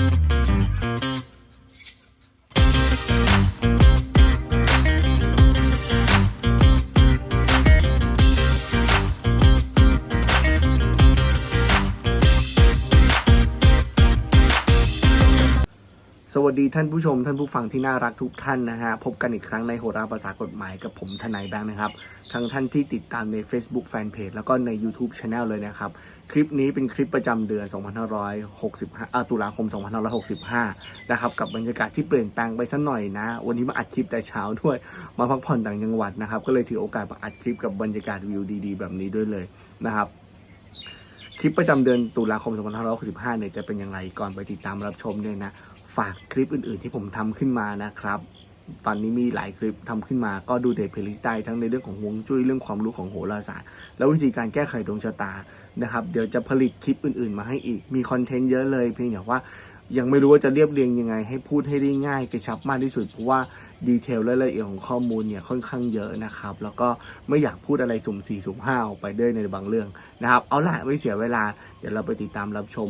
Thank you. ดีท่านผู้ชม ท่านผู้ฟังที่น่ารักทุกท่านนะฮะ พบกันอีกครั้งในโหราภาษากฎหมายกับผมทนายแบงค์นะครับ ทั้งท่านที่ติดตามใน Facebook Fanpage แล้วก็ใน YouTube Channel เลยนะครับ คลิปนี้เป็นคลิปประจำเดือน 2565อ่าตุลาคม 2565 นะครับ กับบรรยากาศที่เปลี่ยนแปลงไปสักหน่อยนะ วันนี้มาอัดคลิปแต่เช้าด้วย มาพักผ่อนต่างจังหวัดนะครับ ก็เลยถือโอกาสมาอัดคลิปกับบรรยากาศวิวดีๆ แบบนี้ด้วยเลยนะครับคลิปประจำเดือนตุลาคม 2565 เนี่ยจะเป็นยังไงก่อนไปติดตามรับชมเนี่ยนะ ฝากคลิปอื่น ๆ ที่ผมทำขึ้นมานะครับ ตอนนี้มีหลายคลิปทำขึ้นมาก็ดูเดทเพลิสได้ทั้งในเรื่องของฮวงจุ้ยเรื่องความรู้ของโหราศาสตร์ แล้ววิธีการแก้ไขดวงชะตานะครับ เดี๋ยวจะผลิตคลิปอื่น ๆ มาให้อีกมีคอนเทนต์เยอะเลยเพียงแต่ว่ายังไม่รู้ว่าจะเรียบเรียงยังไง ให้พูดให้ได้ง่ายกระชับมากที่สุดเพราะว่าดีเทลและรายละเอียดของข้อมูลเนี่ยค่อนข้างเยอะนะครับ แล้วก็ไม่อยากพูดอะไรสุ่มสี่สุ่มห้าออกไปด้วยในบางเรื่องนะครับ เอาล่ะไม่เสียเวลา เดี๋ยวเราไปติดตามรับชม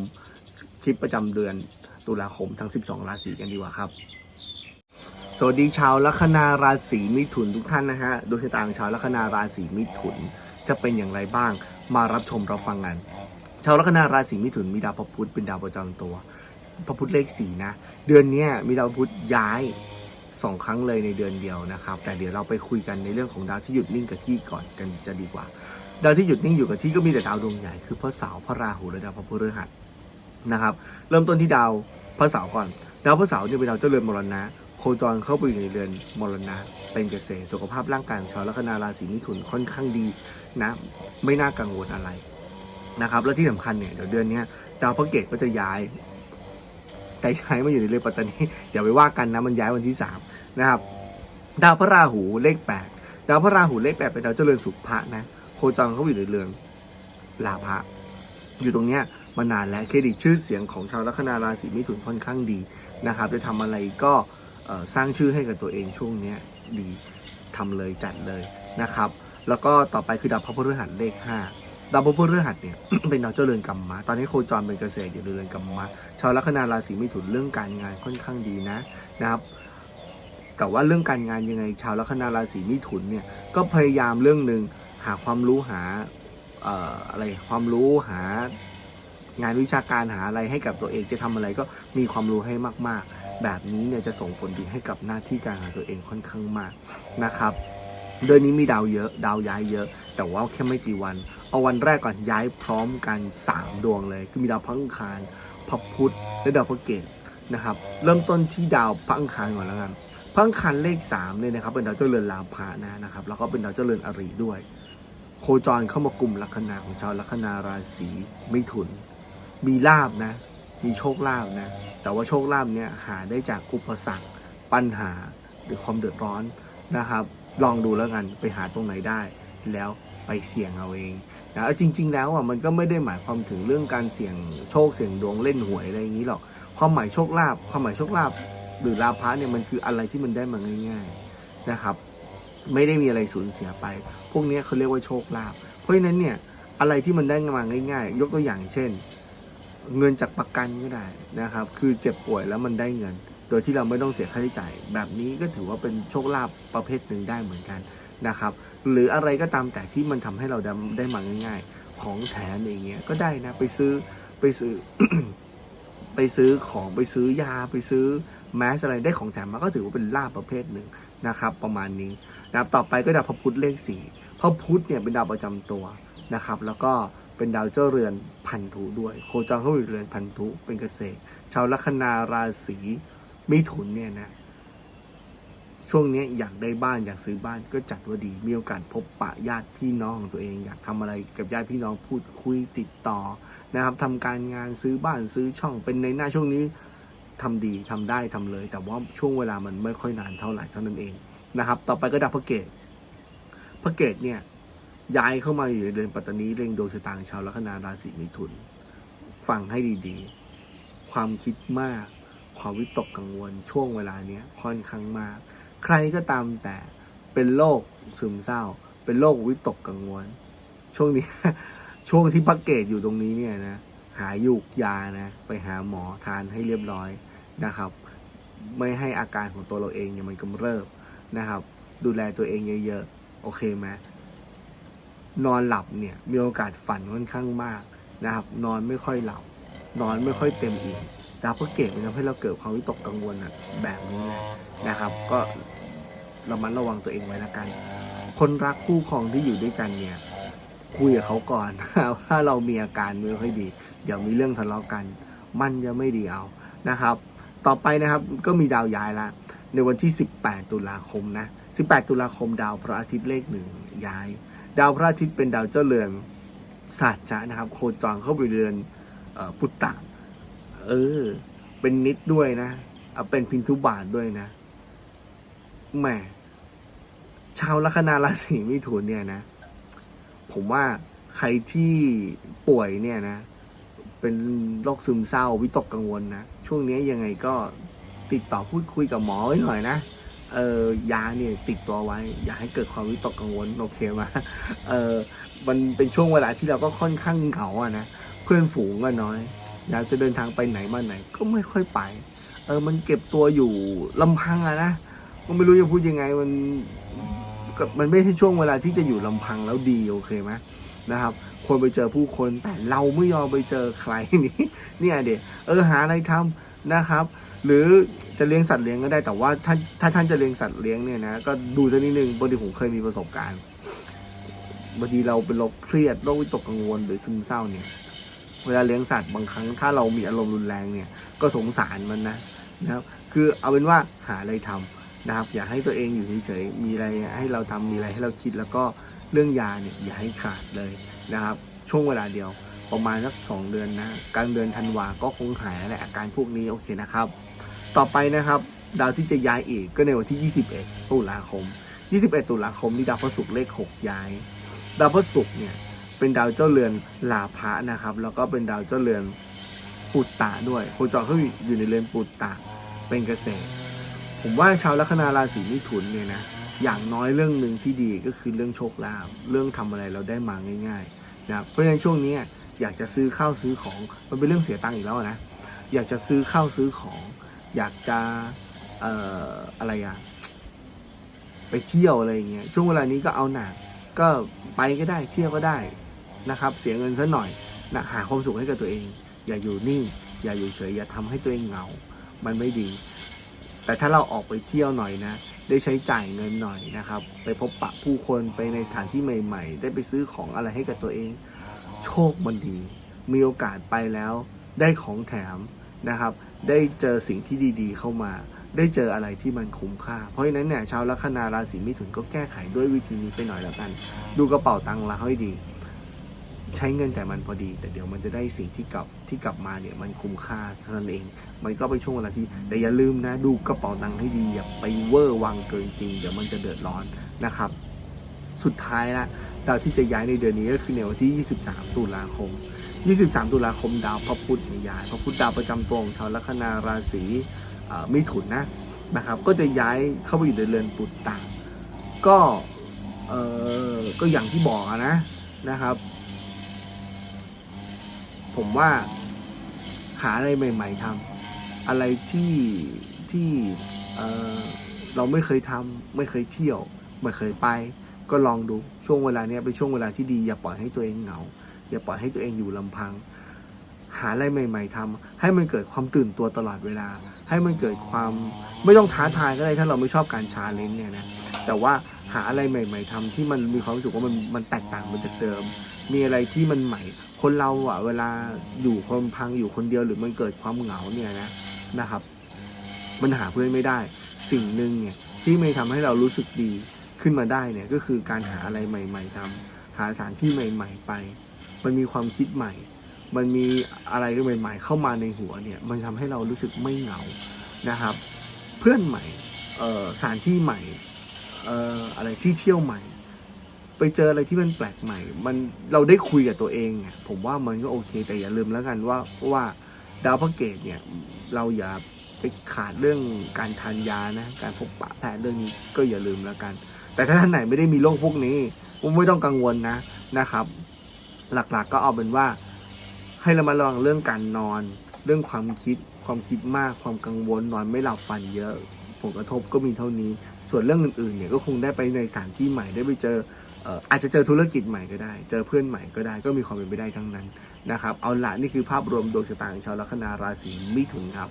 คลิปประจำเดือน ตุลาคมทั้ง 12 ราศีกันดีกว่าครับสวัสดีชาวลัคนาราศีมิถุนทุกท่านนะฮะโดยชะตาของชาวลัคนาราศีมิถุนจะเป็นอย่างไรบ้าง มารับชมรับฟังกัน ชาวลัคนาราศีมิถุนมีดาวพระพุธเป็นดาวประจำตัว พระพุธเลขสี่นะ เดือนนี้มีดาวพุธย้ายสองครั้งเลยในเดือนเดียวนะครับ แต่เดี๋ยวเราไปคุยกันในเรื่องของดาวที่หยุดนิ่งกับที่ก่อนกันจะดีกว่า ดาวที่หยุดนิ่งอยู่กับที่ก็มีแต่ดาวดวงใหญ่คือพระเสาร์พระราหูและดาวพระพฤหัส นะครับ เริ่มต้นที่ดาวพระเสาร์ก่อน ดาวพระเสาร์เนี่เป็นดาวเจ้าเรือนมรณะ โคจรเข้าไปอยู่ในเรือนมรณะ เป็นเกษตรสุขภาพร่างกายชาวลัคนาราศีมิถุนค่อนข้างดีนะไม่น่ากังวลอะไรนะครับ และที่สำคัญเนี่ยเดี๋ยวเดือนนี้ดาวพระเกตก็จะย้ายแต่ย้ายมาอยู่ในเรือนปัตตานีเดี๋ยวไปว่ากันนะมันย้ายวันที่สามนะครับดาวพระราหูเลขแปดดาวพระราหูเลขแปดเป็นดาวเจริญสุภะนะโคจรเข้าไปอยู่ในเรือนลาภะอยู่ตรงเนี้ย มานานแล้วเครดิตชื่อเสียงของชาวลัคนาราศีมิถุนค่อนข้างดีนะครับจะทำอะไรก็สร้างชื่อให้กับตัวเองช่วงนี้ดีทำเลยจัดเลยนะครับ แล้วก็ต่อไปคือดาวพระพฤหัสเลขห้าดาวพระพฤหัสเนี่ยเป็นดาวเจริญกรรมะตอนนี้โคจรเป็นเกษตรอยู่เรือนกรรมะชาวลัคนาราศีมิถุนเรื่องการงานค่อนข้างดีนะนะครับแต่ว่าเรื่องการงานยังไงชาวลัคนาราศีมิถุนเนี่ยก็พยายามเรื่องหนึ่งหาความรู้หาอะไรความรู้หา งานวิชาการหาอะไรให้กับตัวเองจะทำอะไรก็มีความรู้ให้มาก ๆ แบบนี้เนี่ยจะส่งผลดีให้กับหน้าที่การงานตัวเองค่อนข้างมากนะครับเดือนนี้มีดาวเยอะดาวย้ายเยอะ แต่ว่าแค่ไม่กี่วัน เอาวันแรกก่อนย้ายพร้อมกันสามดวงเลย คือมีดาวพระอังคารพระพุธและดาวพระเกตนะครับเริ่มต้นที่ดาวพระอังคารก่อนแล้วกันพระอังคารเลขสามเนี่ยนะครับเป็นดาวเจ้าเรือนลาภะนะนะครับแล้วก็เป็นดาวเจ้าเรือนอริด้วย โคจรเข้ามากลุ่มลัคนาของชาวลัคนาราศีมิถุน มีลาบนะ มีโชคลาภนะ แต่ว่าโชคลาภเนี่ยหาได้จากอุปสรรคปัญหาหรือความเดือดร้อนนะครับ ลองดูแล้วกันไปหาตรงไหนได้ แล้วไปเสี่ยงเอาเองนะจริง ๆ แล้วอะมันก็ไม่ได้หมายความถึงเรื่องการเสี่ยงโชคเสี่ยงดวงเล่นหวยอะไรอย่างนี้หรอกความหมายโชคลาภความหมายโชคลาภหรือลาภะเนี่ยมันคืออะไรที่มันได้มาง่าย ๆนะครับ ไม่ได้มีอะไรสูญเสียไป พวกนี้เขาเรียกว่าโชคลาภเพราะฉะนั้นเนี่ยอะไรที่มันได้มาง่าย ๆ ยกตัวอย่างเช่น เงินจากประกันก็ได้นะครับ คือเจ็บป่วยแล้วมันได้เงิน โดยที่เราไม่ต้องเสียค่าใช้จ่าย แบบนี้ก็ถือว่าเป็นโชคลาภประเภทหนึ่งได้เหมือนกันนะครับ หรืออะไรก็ตามแต่ที่มันทำให้เราได้ได้มาง่าย ๆ ของแถมอย่างเงี้ยก็ได้นะไปซื้อไปซื้อ ไปซื้อของไปซื้อยาไปซื้อแมสอะไรได้ของแถมมาก็ถือว่าเป็นลาบประเภทหนึ่งนะครับ ประมาณนี้นะครับต่อไปก็ดาวพระพุธเลขสี่พระพุธเนี่ยเป็นดาวประจำตัวนะครับ แล้วก็เป็นดาวเจ้าเรือน พันธุด้วย โคจรเข้าอยู่เรือนพันธุเป็นเกษตร ชาวลัคนาราศีมิถุนเนี่ยนะ ช่วงนี้อยากได้บ้านอยากซื้อบ้านก็จัดว่าดี มีโอกาสพบปะญาติพี่น้องของตัวเอง อยากทำอะไรกับญาติพี่น้องพูดคุยติดต่อนะครับทำการงานซื้อบ้านซื้อช่องเป็นในหน้าช่วงนี้ทำดีทำได้ทำเลย แต่ว่าช่วงเวลามันไม่ค่อยนานเท่าไหร่เท่านั้นเองนะครับ ต่อไปก็ดาวพระเกตพระเกตเนี่ย ย้ายเข้ามาอยู่ในเดือนปัตตานีเร็งดวงชะตางชาวลัคนาราศีมิถุน ฟังให้ดีๆ ความคิดมาก ความวิตกกังวลช่วงเวลาเนี้ยค่อนข้างมาก ใครก็ตามแต่เป็นโรคซึมเศร้า เป็นโรควิตกกังวล ช่วงนี้ ช่วงที่พักเกตอยู่ตรงนี้เนี่ยนะหายุกยานะ ไปหาหมอทานให้เรียบร้อยนะครับ ไม่ให้อาการของตัวเราเองเนี่ยมันกำเริบนะครับ ดูแลตัวเองเยอะๆ โอเคไหม นอนหลับเนี่ยมีโอกาสฝันค่อนข้างมากนะครับ นอนไม่ค่อยหลับ นอนไม่ค่อยเต็มอิ่มดาวพระเกตมันทำให้เราเกิดความวิตกกังวลอะแบบนี้นะครับ ก็ระมัดระวังตัวเองไว้ละกัน คนรักคู่ครองที่อยู่ด้วยกันเนี่ยคุยกับเขาก่อนถ้าเรามีอาการไม่ค่อยดีเดี๋ยวมีเรื่องทะเลาะกัน มันจะไม่ดีเอานะครับ ต่อไปนะครับก็มีดาวย้ายละในวันที่ 18 ตุลาคมนะ 18 ตุลาคมดาวพระอาทิตย์เลขหนึ่งย้าย ดาวพระอาทิตย์เป็นดาวเจ้าเรือนศาสจะนะครับ โคจรเข้าไปเรือนอพุตตะ เออ เป็นนิดด้วยนะเอาเป็นพินทุบาทด้วยนะแหมชาวลัคนาราศีมิถุนเนี่ยนะ ผมว่าใครที่ป่วยเนี่ยนะ เป็นโรคซึมเศร้าวิตกกังวลนะ ช่วงนี้ยังไงก็ติดต่อพูดคุยกับหมอไว้หน่อยนะ เออยาเนี่ยติดตัวไว้ อย่าให้เกิดความวิตกกังวลโอเคไหมเออมันเป็นช่วงเวลาที่เราก็ค่อนข้างเหงาอะนะเพื่อนฝูงก็น้อยอยากจะเดินทางไปไหนมาไหนก็ไม่ค่อยไป เออมันเก็บตัวอยู่ลำพังอะนะก็ไม่รู้จะพูดยังไงมันมันไม่ใช่ช่วงเวลาที่จะอยู่ลำพังแล้วดีโอเคไหมนะครับควรไปเจอผู้คนแต่เราไม่ยอมไปเจอใครนี่เนี่ยเด็เออหาอะไรทำนะครับ หรือ จะเลี้ยงสัตว์เลี้ยงก็ได้แต่ว่าถ้าถ้าท่านจะเลี้ยงสัตว์เลี้ยงเนี่ยนะก็ดูสักนิดนึงบางทีผมเคยมีประสบการณ์บางทีเราเป็นโรคเครียดโรควิตกกังวลหรือซึมเศร้าเนี่ย เวลาเลี้ยงสัตว์บางครั้งถ้าเรามีอารมณ์รุนแรงเนี่ยก็สงสารมันนะนะครับ คือเอาเป็นว่าหาอะไรทำนะครับ อย่าให้ตัวเองอยู่เฉยๆมีอะไรให้เราทำมีอะไรให้เราคิดแล้วก็เรื่องยาเนี่ยอย่าให้ขาดเลยนะครับ ช่วงเวลาเดียวประมาณสักสองเดือนนะกลางเดือนธันวาก็คงหายแล้วแหละอาการพวกนี้โอเคนะครับ ต่อไปนะครับ ดาวที่จะย้ายอีกก็ในวันที่ 21 ตุลาคม 21 ตุลาคมนี่ดาวพฤหัสเลข 6 ย้าย ดาวพฤหัสเนี่ยเป็นดาวเจ้าเรือนลาภะนะครับ แล้วก็เป็นดาวเจ้าเรือนปุตตะด้วย โคจรเขาอยู่ในเรือนปุตตะเป็นเกษตร ผมว่าชาวลัคนาราศีมิถุนเนี่ยนะอย่างน้อยเรื่องหนึ่งที่ดีก็คือเรื่องโชคลาภเรื่องทำอะไรเราได้มาง่ายๆนะเพราะฉะนั้นช่วงนี้อยากจะซื้อข้าวซื้อของมันเป็นเรื่องเสียตังค์อีกแล้วนะอยากจะซื้อข้าวซื้อของ อยากจะเอ่ออะไรอะไปเที่ยวอะไรอย่างเงี้ยช่วงเวลานี้ก็เอาหนักก็ไปก็ได้เที่ยวก็ได้นะครับ เสียเงินซะหน่อยนะหาความสุขให้กับตัวเอง อย่าอยู่นิ่ง อย่าอยู่เฉยอย่าทำให้ตัวเองเหงา มันไม่ดี แต่ถ้าเราออกไปเที่ยวหน่อยนะ ได้ใช้จ่ายเงินหน่อยนะครับ ไปพบปะผู้คนไปในสถานที่ใหม่ ๆ ได้ไปซื้อของอะไรให้กับตัวเอง โชคมันดี มีโอกาสไปแล้ว ได้ของแถม นะครับ ได้เจอสิ่งที่ดีๆ เข้ามา ได้เจออะไรที่มันคุ้มค่า เพราะฉะนั้นเนี่ยชาวลัคนาราศีมิถุนก็แก้ไขด้วยวิธีนี้ไปหน่อยแล้วกัน ดูกระเป๋าตังค์เราให้ดี ใช้เงินแต่มันพอดี แต่เดี๋ยวมันจะได้สิ่งที่กลับที่กลับมาเนี่ยมันคุ้มค่าเท่านั้นเอง มันก็ไปนช่วงเวลาที่แต่อย่าลืมนะ ดูกระเป๋าตังค์ให้ดีอย่าไปเวอร์วังเกินจริง เดี๋ยวมันจะเดือดร้อนนะครับ สุดท้ายละดาวที่จะย้ายในเดือนนี้ก็คือในวันที่ 23 ตุลาคม 23 ตุลาคมดาวพระพุธย้ายพระพุธดาวประจำตัวของชาวลัคนาราศีมิถุนนะนะครับ ก็จะย้ายเข้าไปอยู่ในเรือนปุตตะก็เออก็อย่างที่บอกนะนะครับ ผมว่าหาอะไรใหม่ ๆทำอะไรที่ที่เออเราไม่เคยทำไม่เคยเที่ยว ไม่เคยไป ก็ลองดูช่วงเวลาเนี้ยเป็นช่วงเวลาที่ดีอย่าปล่อยให้ตัวเองเหงา อย่าปล่อยให้ตัวเองอยู่ลำพัง หาอะไรใหม่ ๆทำให้มันเกิดความตื่นตัวตลอดเวลา ให้มันเกิดความไม่ต้องท้าทายก็ได้ถ้าเราไม่ชอบการชาเลนจ์เนี่ยนะแต่ว่าหาอะไรใหม่ ๆทำที่มันมีความรู้สึกว่ามันมันแตกต่างไปจากเดิม มีอะไรที่มันใหม่ คนเราอะเวลาอยู่คนลำพังอยู่คนเดียวหรือมันเกิดความเหงาเนี่ยนะนะครับ มันหาเพื่อนไม่ได้ สิ่งหนึ่งเนี่ยที่ไม่ทำให้เรารู้สึกดีขึ้นมาได้เนี่ยก็คือการหาอะไรใหม่ ๆทำหาสถานที่ใหม่ ๆ ไป มันมีความคิดใหม่ มันมีอะไรใหม่ๆ เข้ามาในหัวเนี่ย มันทำให้เรารู้สึกไม่เหงานะครับ เพื่อนใหม่เออสถานที่ใหม่เอออะไรที่เที่ยวใหม่ ไปเจออะไรที่มันแปลกใหม่ มันเราได้คุยกับตัวเองเนี่ยผมว่ามันก็โอเค แต่อย่าลืมแล้วกันว่าว่าดาวพระเกตเนี่ยเราอย่าไปขาดเรื่องการทานยานะ การพบปะแพทย์เรื่องนี้ก็อย่าลืมแล้วกัน แต่ถ้าท่านไหนไม่ได้มีโรคพวกนี้ไม่ต้องกังวลนะนะครับ หลักๆก็เอาเป็นว่า ให้เรามาระวังเรื่องการนอน เรื่องความคิด ความคิดมาก ความกังวลนอนไม่หลับฝันเยอะ ผลกระทบก็มีเท่านี้ ส่วนเรื่องอื่นๆเนี่ยก็คงได้ไปในสถานที่ใหม่ได้ไปเจอเอ่ออาจจะเจอธุรกิจใหม่ก็ได้ เจอเพื่อนใหม่ก็ได้ ก็มีความเป็นไปได้ทั้งนั้นนะครับ เอาละนี่คือภาพรวมดวงชะตาของชาวลัคนาราศีมิถุนครับ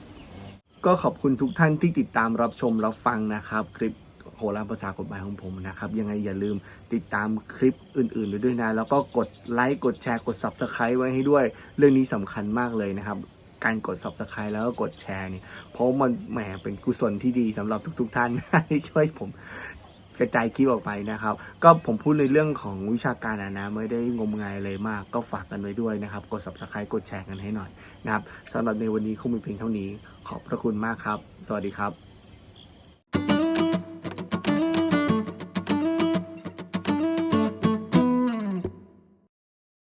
ก็ขอบคุณทุกท่านที่ติดตามรับชมรับฟังนะครับคลิป โหราภาษากฎหมายของผมนะครับ ยังไงอย่าลืมติดตามคลิปอื่นๆด้วยนะ แล้วก็กดไลค์กดแชร์กด Subscribe ไว้ให้ด้วย เรื่องนี้สำคัญมากเลยนะครับ การกด Subscribe แล้วก็กดแชร์เนี่ยเพราะมันแหมเป็นกุศลที่ดีสำหรับทุก ๆ ท่านที่ช่วยผมกระจายคลิปออกไปนะครับ ก็ผมพูดในเรื่องของวิชาการนะนะไม่ได้งมงายเลยมาก ก็ฝากกันไว้ด้วยนะครับ กด Subscribe กดแชร์กันให้หน่อยนะครับสำหรับในวันนี้คงมีเพียงเท่านี้ ขอบพระคุณมากครับ สวัสดีครับ